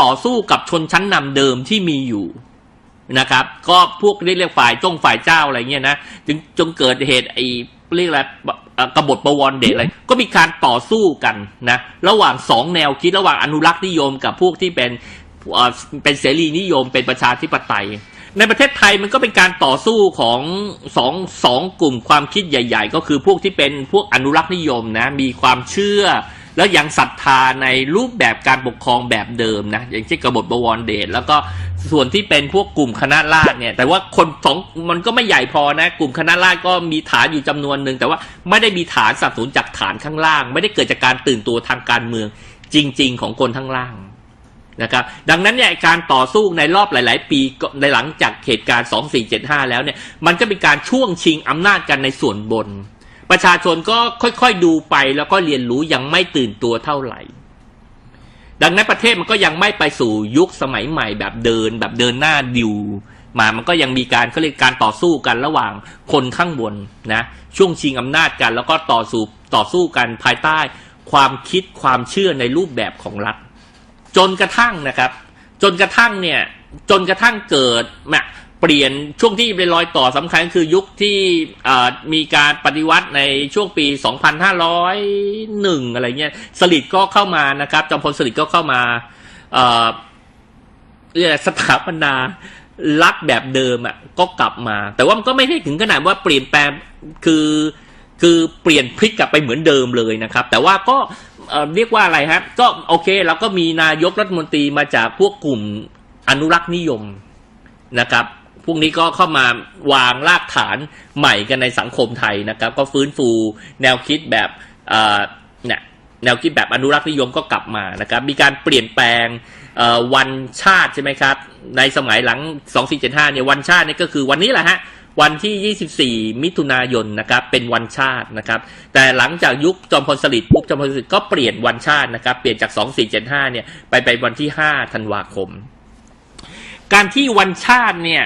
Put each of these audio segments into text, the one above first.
ต่อสู้กับชนชั้นนำเดิมที่มีอยู่นะครับ ก็พวกเรียกฝ่ายจงฝ่ายเจ้าอะไรเงี้ยนะจึงจงเกิดเหตุไอ้เรียกอะไรกบฏประวรเดชอะไรก็มีการต่อสู้กันนะระหว่างสองแนวคิดระหว่างอนุรักษ์นิยมกับพวกที่เป็นเอ่อเป็นเสรีนิยมเป็นประชาธิปไตย ในประเทศไทยมันก็เป็นการต่อสู้ของสองสองกลุ่มความคิดใหญ่ ๆ ก็คือพวกที่เป็นพวกอนุรักษ์นิยมนะมีความเชื่อ แล้วยังศรัทธาในรูปแบบการปกครองแบบเดิมนะอย่างเช่นกบฏบวรเดชแล้วก็ส่วนที่เป็นพวกกลุ่มคณะราษฎรเนี่ย แต่ว่าคนสองมันก็ไม่ใหญ่พอนะ กลุ่มคณะราษฎรก็มีฐานอยู่จำนวนหนึ่งแต่ว่าไม่ได้มีฐานสับสนจากฐานข้างล่าง ไม่ได้เกิดจากการตื่นตัวทางการเมืองจริง ๆ ของคนข้างล่างนะครับดังนั้นเนี่ยการต่อสู้ในรอบหลาย ๆ ปีในหลังจากเหตุการณ์ 2475 แล้วเนี่ยมันก็เป็นการช่วงชิงอำนาจกันในส่วนบน ประชาชนก็ค่อยๆดูไปแล้วก็เรียนรู้ยังไม่ตื่นตัวเท่าไหร่ ดังนั้นประเทศมันก็ยังไม่ไปสู่ยุคสมัยใหม่แบบเดินแบบเดินหน้าดิวมา มันก็ยังมีการเขาเรียกการต่อสู้กันระหว่างคนข้างบนนะ ช่วงชิงอำนาจกัน แล้วก็ต่อสู้ต่อสู้กันภายใต้ ความคิดความเชื่อในรูปแบบของรัฐ จนกระทั่งนะครับ จนกระทั่งเนี่ย จนกระทั่งเกิด เปลี่ยนช่วงที่เป็นรอยต่อสำคัญคือยุคที่มีการปฏิวัติในช่วงปี 2501 อะไรเงี้ยสลิดก็เข้ามานะครับ จอมพลสลิดก็เข้ามาเรียกอะไรสถาปนารัฐแบบเดิมอะก็กลับมา แต่ว่ามันก็ไม่ได้ถึงขนาดว่าเปลี่ยนแปลงคือคือเปลี่ยนพลิกกลับไปเหมือนเดิมเลยนะครับ แต่ว่าก็เรียกว่าอะไรฮะก็โอเคเราก็มีนายกรัฐมนตรีมาจากพวกกลุ่มอนุรักษ์นิยมนะครับ พวกนี้ก็เข้ามาวางรากฐานใหม่กันในสังคมไทยนะครับ ก็ฟื้นฟูแนวคิดแบบเนี่ยแนวคิดแบบอนุรักษ์นิยมก็กลับมานะครับ มีการเปลี่ยนแปลงวันชาติใช่ไหมครับ ในสมัยหลัง 2475 เนี่ยวันชาติเนี่ยก็คือวันนี้แหละฮะวันที่ 24 มิถุนายนนะครับ เป็นวันชาตินะครับ แต่หลังจากยุคจอมพลสฤษดิ์ปุ๊บจอมพลสฤษดิ์ก็เปลี่ยนวันชาตินะครับ เปลี่ยนจาก 2475 เนี่ยไปไปวันที่ 5 ธันวาคม การที่วันชาติเนี่ย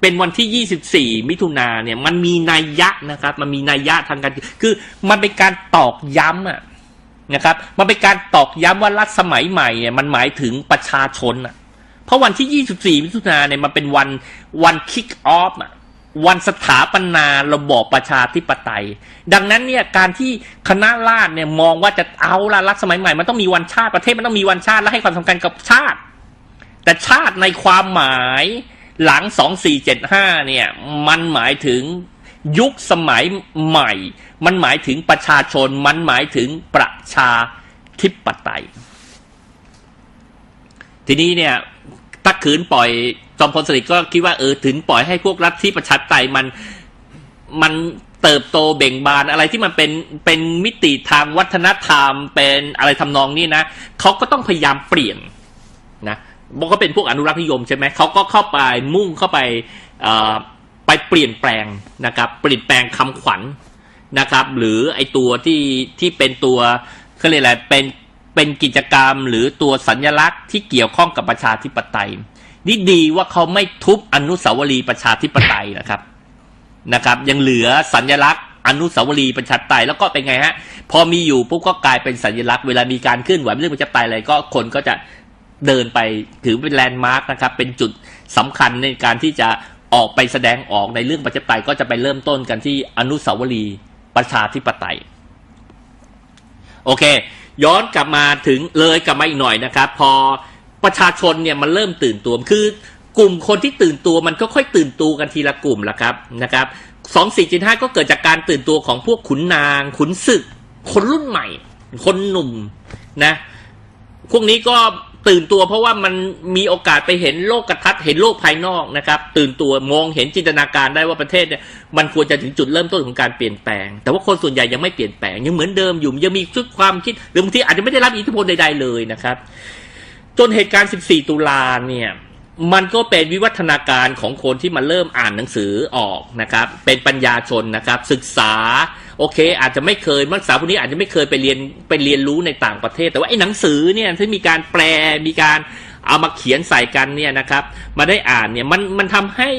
เป็นวันที่ 24 มิถุนาเนี่ยมันมีนัยยะนะครับ มันมีนัยยะทางการคือมันเป็นการตอกย้ำอะนะครับ มันเป็นการตอกย้ำว่ารัฐสมัยใหม่เนี่ยมันหมายถึงประชาชนอะเพราะวันที่ 24 มิถุนาเนี่ยมันเป็นวันวันคิกออฟอะวันสถาปนาระบอบประชาธิปไตย ดังนั้นเนี่ยการที่คณะราษฎรเนี่ยมองว่าจะเอาละรัฐสมัยใหม่ มันต้องมีวันชาติประเทศมันต้องมีวันชาติและให้ความสำคัญกับชาติ แต่ชาติในความหมาย หลัง 2475 เนี่ย มันหมายถึงยุคสมัยใหม่ มันหมายถึงประชาชน มันหมายถึงประชาธิปไตย ทีนี้เนี่ยถ้าขืนปล่อยจอมพลสฤษดิ์ก็คิดว่าเออถึงปล่อยให้พวกรัฐที่ประชาธิปไตยมันมันเติบโตเบ่งบานอะไรที่มันเป็นเป็นมิติทางวัฒนธรรมเป็นอะไรทำนองนี้นะเขาก็ต้องพยายามเปลี่ยนนะ บอกก็เป็นพวกอนุรักษ์นิยมใช่ไหมเขาก็เข้าไปมุ่งเข้าไปไปเปลี่ยนแปลงนะครับเปลี่ยนแปลงคำขวัญนะครับ หรือไอตัวที่ที่เป็นตัวเขาเรียกอะไรเป็นเป็นกิจกรรมหรือตัวสัญลักษณ์ที่เกี่ยวข้องกับประชาธิปไตย นี่ดีว่าเขาไม่ทุบอนุสาวรีย์ประชาธิปไตยนะครับนะครับ ยังเหลือสัญลักษณ์อนุสาวรีย์ประชาธิปไตยแล้วก็เป็นไงฮะ พอมีอยู่ปุ๊บก็กลายเป็นสัญลักษณ์เวลามีการเคลื่อนไหวเรื่องประชาธิปไตยอะไรก็คนก็จะ เดินไปถือเป็นแลนด์มาร์กนะครับ เป็นจุดสำคัญในการที่จะออกไปแสดงออกในเรื่องประชาธิปไตยก็จะไปเริ่มต้นกันที่อนุสาวรีย์ประชาธิปไตย โอเค ย้อนกลับมาถึงเลยกลับมาอีกหน่อยนะครับ พอประชาชนเนี่ยมันเริ่มตื่นตัวคือกลุ่มคนที่ตื่นตัวมันก็ค่อยตื่นตัวกันทีละกลุ่มละครับนะครับสองสี่เจ็ดห้าก็เกิดจากการตื่นตัวของพวกขุนนาง ขุนศึก คนรุ่นใหม่ คนหนุ่มนะ พวกนี้ก็ ตื่นตัวเพราะว่ามันมีโอกาสไปเห็นโลกกระทัดเห็นโลกภายนอกนะครับ ตื่นตัวมองเห็นจินตนาการได้ว่าประเทศเนี่ยมันควรจะถึงจุดเริ่มต้นของการเปลี่ยนแปลง แต่ว่าคนส่วนใหญ่ยังไม่เปลี่ยนแปลงยังเหมือนเดิมอยู่ยังมีชุดความคิดหรือบางทีอาจจะไม่ได้รับอิทธิพลใดๆเลยนะครับ จนเหตุการณ์ 14 ตุลาเนี่ยมันก็เป็นวิวัฒนาการของคนที่มาเริ่มอ่านหนังสือออกนะครับ เป็นปัญญาชนนะครับ ศึกษา โอเค อาจจะไม่เคยนักศึกษาพวกนี้อาจจะไม่เคยไปเรียนไปเรียนรู้ในต่างประเทศ แต่ว่าไอ้หนังสือเนี่ยที่มีการแปลมีการเอามาเขียนใส่กันเนี่ยนะครับ มาได้อ่านเนี่ยมันมันทำให้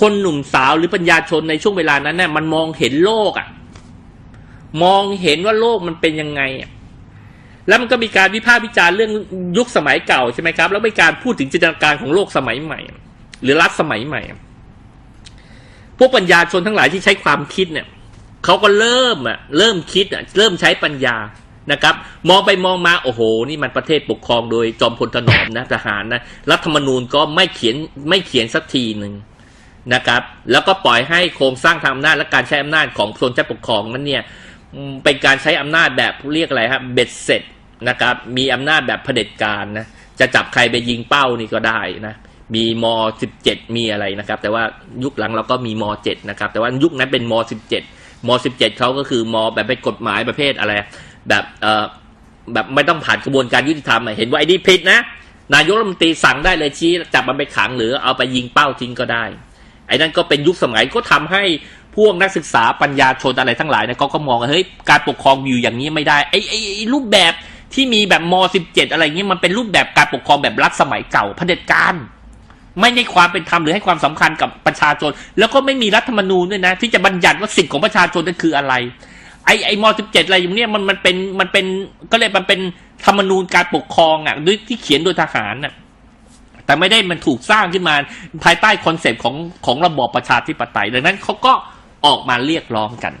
คนหนุ่มสาวหรือปัญญาชนในช่วงเวลานั้นเนี่ยมันมองเห็นโลกอะ่ะมองเห็นว่าโลกมันเป็นยังไงอะแล้วมันก็มีการวิพากษ์วิจารณ์เรื่องยุคสมัยเก่าใช่ไหมครับ แล้วมีการพูดถึงจินตนาการของโลกสมัยใหม่ หรือรัฐสมัยใหม่ พวกปัญญาชนทั้งหลายที่ใช้ความคิดเนี่ย เขาก็เริ่มอะเริ่มคิดอะเริ่มใช้ปัญญานะครับมองไปมองมาโอ้โห นี่มันประเทศปกครองโดยจอมพลถนอมนะทหารนะรัฐธรรมนูญก็ไม่เขียนไม่เขียนสักทีหนึ่งนะครับแล้วก็ปล่อยให้โครงสร้างทางอำนาจและการใช้อำนาจของชนชั้นปกครองนั้นเนี่ยเป็นการใช้อำนาจแบบเรียกอะไรครับเบ็ดเสร็จนะครับมีอำนาจแบบเผด็จการนะจะจับใครไปยิงเป้านี่ก็ได้นะมีม 17 มีอะไรนะครับแต่ว่ายุคหลังเราก็มีม 7 นะครับแต่ว่ายุคนั้นเป็นม 17 ม 17 เขาก็คือมแบบเป็นกฎหมายประเภทอะไรแบบเอ่อแบบไม่ต้องผ่านกระบวนการยุติธรรมเห็นว่าไอ้นี่ผิดนะ นายกรัฐมนตรีสั่งได้เลยชี้จับมันไปขังหรือเอาไปยิงเป้าทิ้งก็ได้ ไอ้นั่นก็เป็นยุคสมัยก็ทำให้พวกนักศึกษาปัญญาชนอะไรทั้งหลายเนี่ยเขาก็มองว่าเฮ้ยการปกครองอยู่อย่างนี้ไม่ได้ไอ้ไอ้ไอ้รูปแบบที่มีแบบม 17 อะไรเงี้ยมันเป็นรูปแบบการปกครองแบบรัฐสมัยเก่าเผด็จการ ไม่ให้ความเป็นธรรมหรือให้ความสำคัญกับประชาชน แล้วก็ไม่มีรัฐธรรมนูญด้วยนะ ที่จะบัญญัติว่าสิทธิของประชาชนนั่นคืออะไร ไอ้ไอ้ม .17 อะไรอย่างเนี้ยมันมันเป็นมันเป็นก็เลยมันเป็นธรรมนูญการปกครองอะด้วยที่เขียนโดยทหารน่ะแต่ไม่ได้มันถูกสร้างขึ้นมาภายใต้คอนเซปต์ของของระบอบประชาธิปไตย ดังนั้นเขาก็ออกมาเรียกร้องกัน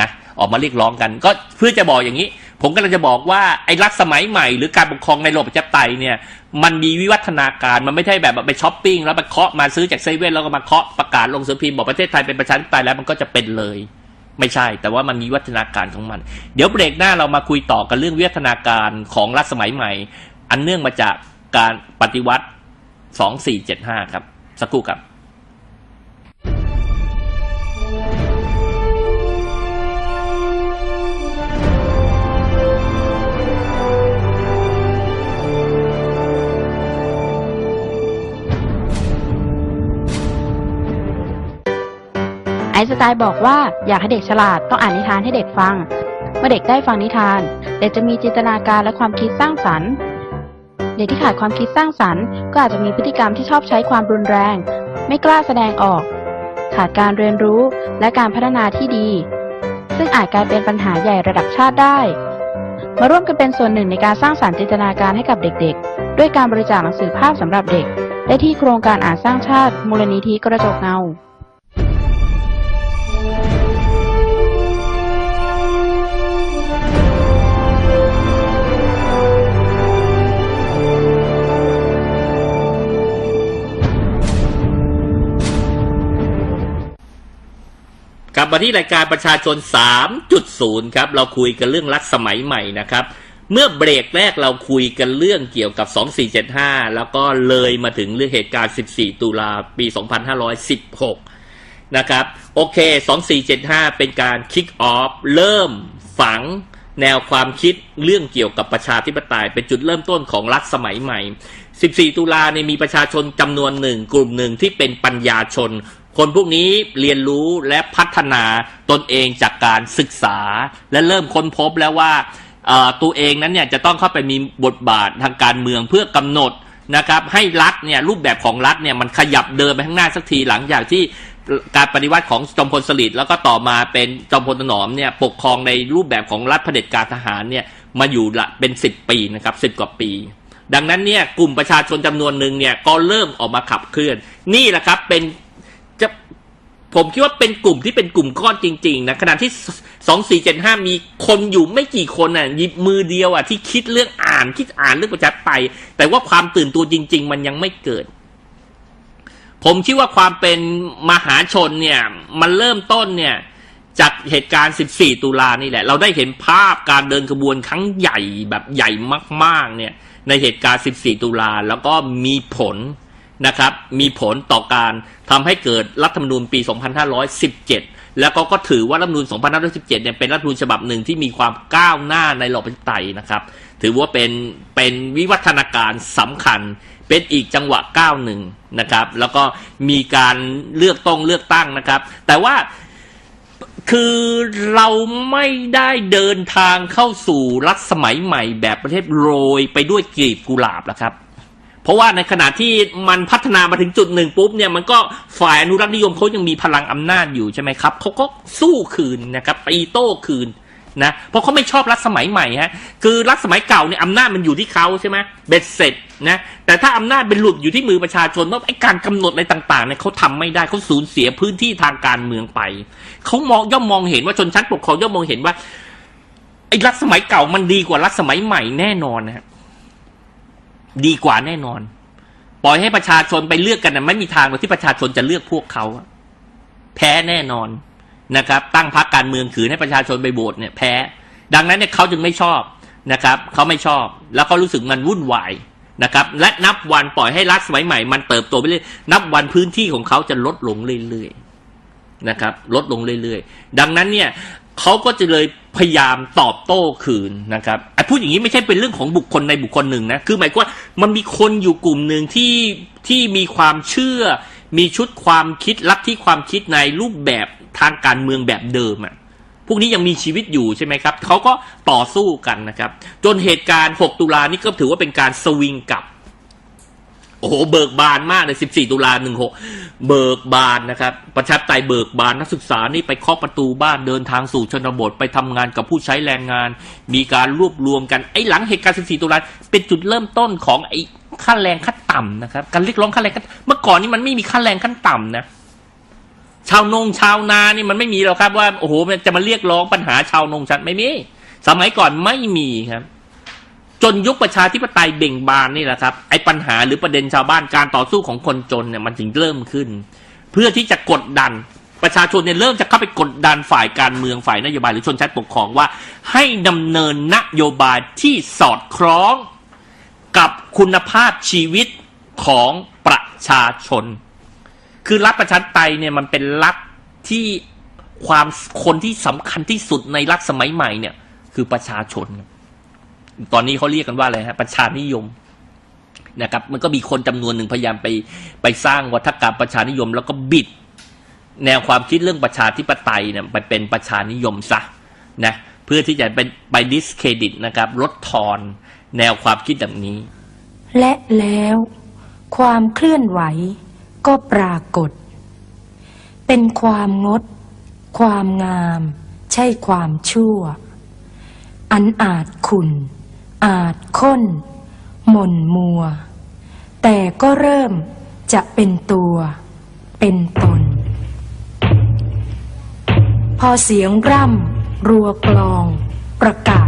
นะ ออกมาเรียกร้องกัน ก็เพื่อจะบอกอย่างนี้ ผมก็เลยจะบอกว่าไอ้รัฐสมัยใหม่ หรือการปกครองในระบบประชาธิปไตยเนี่ยมันมีวิวัฒนาการมันไม่ใช่แบบไปช้อปปิ้งแล้วไปเคาะมาซื้อจากเซเว่นแล้วก็มาเคาะประกาศลงสือพิมพ์บอกประเทศไทยเป็นประชาธิปไตยแล้วมันก็จะเป็นเลย ไม่ใช่ แต่ว่ามันมีวิวัฒนาการของมัน เดี๋ยวเบรกหน้าเรามาคุยต่อกันเรื่องวิวัฒนาการของรัฐสมัยใหม่ อันเนื่องมาจากการปฏิวัติ 2475 ครับ สักครู่ครับ น์สไตน์บอกว่าอยากให้เด็กฉลาดต้องอ่านนิทานให้เด็กฟัง เมื่อเด็กได้ฟังนิทาน เด็กจะมีจินตนาการและความคิดสร้างสรรค์เด็กที่ขาดความคิดสร้างสรรค์ ก็อาจจะมีพฤติกรรมที่ชอบใช้ความรุนแรง ไม่กล้าแสดงออก ขาดการเรียนรู้และการพัฒนาที่ดี ซึ่งอาจกลายเป็นปัญหาใหญ่ระดับชาติได้ มาร่วมกันเป็นส่วนหนึ่งในการสร้างสรรค์จินตนาการให้กับเด็กๆ ด้วยการบริจาคหนังสือภาพสำหรับเด็ก ได้ที่โครงการอ่านสร้างชาติ มูลนิธิกระจกเงา บมาที่รายการประชาชน 3.0 ครับ เราคุยกันเรื่องรัฐสมัยใหม่นะครับ เมื่อเบรกแรกเราคุยกันเรื่องเกี่ยวกับ 2475 แล้วก็เลยมาถึงเรื่องเหตุการณ์ 14 ตุลาปี 2516 นะครับ โอเค 2475 เป็นการคิกออฟเริ่มฝังแนวความคิดเรื่องเกี่ยวกับประชาธิปไตย เป็นจุดเริ่มต้นของรัฐสมัยใหม่ 14 ตุลาเนี่ยมีประชาชนจำนวนหนึ่งกลุ่มหนึ่งที่เป็นปัญญาชน คนพวกนี้เรียนรู้และพัฒนาตนเองจากการศึกษา และเริ่มค้นพบแล้วว่าตัวเองนั้นเนี่ยจะต้องเข้าไปมีบทบาททางการเมืองเพื่อกำหนดนะครับ ให้รัฐเนี่ยรูปแบบของรัฐเนี่ยมันขยับเดินไปข้างหน้าสักทีหลังจากที่การปฏิวัติของจอมพลสฤษดิ์แล้วก็ต่อมาเป็นจอมพลถนอมเนี่ยปกครองในรูปแบบของรัฐเผด็จการทหารเนี่ยมาอยู่ละเป็นสิบปีนะครับสิบกว่าปี ดังนั้นเนี่ยกลุ่มประชาชนจำนวนหนึ่งเนี่ยก็เริ่มออกมาขับเคลื่อน นี่แหละครับเป็น ผมคิดว่าเป็นกลุ่มที่เป็นกลุ่มก้อนจริง ๆ นะขณะที่สองสี่เจ็ดห้ามีคนอยู่ไม่กี่คนอะหยิบมือเดียวอะที่คิดเรื่องอ่านคิดอ่านเรื่องประชาธิปไตยแต่ว่าความตื่นตัวจริง ๆ มันยังไม่เกิด ผมคิดว่าความเป็นมหาชนเนี่ย มันเริ่มต้นเนี่ย จากเหตุการณ์ 14 ตุลานี่แหละ เราได้เห็นภาพการเดินขบวนครั้งใหญ่แบบใหญ่มาก ๆ เนี่ย ในเหตุการณ์ 14 ตุลาแล้วก็มีผล นะครับ มีผลต่อการทำให้เกิดรัฐธรรมนูญปี 2517 แล้วก็ก็ถือว่ารัฐธรรมนูญ 2517 เนี่ยเป็นรัฐธรรมนูญฉบับหนึ่งที่มีความก้าวหน้าในระบอบประชาธิปไตยนะครับ ถือว่าเป็นเป็นวิวัฒนาการสำคัญเป็นอีกจังหวะก้าวหนึ่งนะครับ แล้วก็มีการเลือกต้องเลือกตั้งนะครับ แต่ว่าคือเราไม่ได้เดินทางเข้าสู่รัฐสมัยใหม่แบบประเทศโรยไปด้วยกลีบกุหลาบแล้วครับ เพราะว่าในขณะที่มันพัฒนามาถึงจุดหนึ่งปุ๊บเนี่ยมันก็ฝ่ายอนุรักษนิยมเขายังมีพลังอำนาจอยู่ใช่ไหมครับเขาก็สู้คืนนะครับตีโต้คืนนะเพราะเขาไม่ชอบรัฐสมัยใหม่ฮะคือรัฐสมัยเก่าเนี่ยอำนาจมันอยู่ที่เขาใช่ไหมเบ็ดเสร็จนะแต่ถ้าอำนาจเป็นหลุดอยู่ที่มือประชาชนว่าไอ้การกำหนดอะไรต่างๆเนี่ยเขาทำไม่ได้เขาสูญเสียพื้นที่ทางการเมืองไปเขามองย่อมมองเห็นว่าชนชั้นปกครองย่อมมองเห็นว่าไอ้รัฐสมัยเก่ามันดีกว่ารัฐสมัยใหม่แน่นอนนะฮะ ดีกว่าแน่นอน ปล่อยให้ประชาชนไปเลือกกันนะไม่มีทางหรอกที่ประชาชนจะเลือกพวกเขาแพ้แน่นอนนะครับ ตั้งพรรคการเมืองขืนให้ประชาชนไปโหวตเนี่ยแพ้ ดังนั้นเนี่ยเขาจึงไม่ชอบนะครับเขาไม่ชอบ แล้วเขารู้สึกมันวุ่นวายนะครับ และนับวันปล่อยให้รัฐสมัยใหม่ มันเติบโตไปเรื่อยนับวันพื้นที่ของเขาจะลดลงเรื่อยๆนะครับ ลดลงเรื่อยๆ ดังนั้นเนี่ย เขาก็จะเลยพยายามตอบโต้คืนนะครับไอ้พูดอย่างนี้ไม่ใช่เป็นเรื่องของบุคคลในบุคคลหนึ่งนะ คือหมายความว่ามันมีคนอยู่กลุ่มหนึ่งที่ที่มีความเชื่อ มีชุดความคิดลัทธิความคิดในรูปแบบทางการเมืองแบบเดิมอะพวกนี้ยังมีชีวิตอยู่ใช่ไหมครับ เขาก็ต่อสู้กันนะครับ จนเหตุการณ์ 6 ตุลานี่ก็ถือว่าเป็นการสวิงกลับ โอ้โหเบิกบานมากเลย 14 ตุลา16 เบิกบานนะครับ ประชาธิปไตยเบิกบานนักศึกษานี่ไปเคาะประตูบ้านเดินทางสู่ชนบทไปทำงานกับผู้ใช้แรงงาน มีการรวบรวมกันไอ้หลังเหตุการณ์ 14 ตุลาเป็นจุดเริ่มต้นของไอ้ค่าแรงขั้นต่ำนะครับ การเรียกร้องค่าแรงขั้นเมื่อก่อนนี่มันไม่มีค่าแรงขั้นต่ำนะชาวนงชาวนานี่มันไม่มีหรอกครับว่าโอ้โหจะมาเรียกร้องปัญหาชาวนงชันไม่มีสมัยก่อนไม่มีครับ จนยุคประชาธิปไตยเบ่งบานนี่แหละครับไอ้ปัญหาหรือประเด็นชาวบ้านการต่อสู้ของคนจนเนี่ยมันถึงเริ่มขึ้น เพื่อที่จะกดดันประชาชนเนี่ยเริ่มจะเข้าไปกดดันฝ่ายการเมืองฝ่ายนโยบายหรือชนชั้นปกครองว่า ให้ดำเนินนโยบายที่สอดคล้องกับคุณภาพชีวิตของประชาชน คือรัฐประชาธิปไตยเนี่ยมันเป็นรัฐที่ความคนที่สำคัญที่สุดในรัฐสมัยใหม่เนี่ยคือประชาชน ตอนนี้เขาเรียกกันว่าอะไรฮะประชานิยมนะครับ มันก็มีคนจำนวนหนึ่งพยายามไปไปสร้างวัฒกรรมประชานิยม แล้วก็บิด แนวความคิดเรื่องประชาธิปไตยเนี่ยไปเป็นประชานิยมซะนะเพื่อที่จะเป็นไปดิสเครดิตนะครับลดทอนแนวความคิดแบบนี้ และแล้วความเคลื่อนไหวก็ปรากฏ เป็นความงด ความงาม ใช่ความชั่ว อันอาจขุน อาจค้น หม่นมัว แต่ก็เริ่มจะเป็นตัว เป็นตน พอเสียงร่ำรัวกลองประกาศ